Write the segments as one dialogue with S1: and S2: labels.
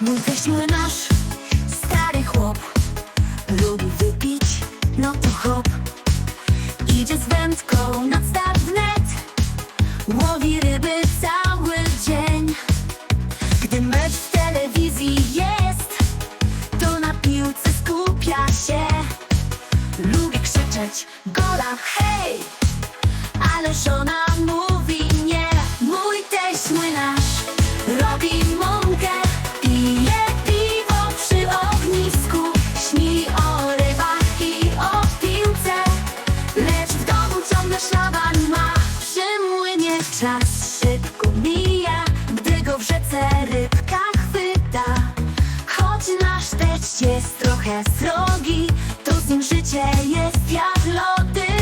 S1: Mój weźmy nasz stary chłop. Lubi wypić, no to hop. Idzie z wędką na start wnet Łowi ryby cały dzień. Gdy mecz w telewizji jest To na piłce skupia się. Lubię krzyczeć gola hej! Ale żona mówi trochę srogi To z nim życie jest jak lody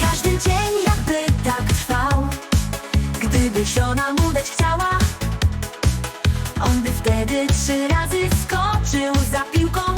S1: Każdy dzień jakby tak trwał Gdyby żona mu dać chciała. On by wtedy trzy razy skoczył za piłką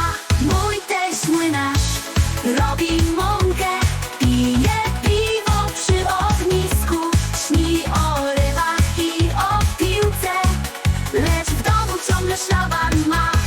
S1: Robi mąkę, pije piwo przy ognisku Śni o rybach i o piłce. Lecz w domu ciągle szlaban ma.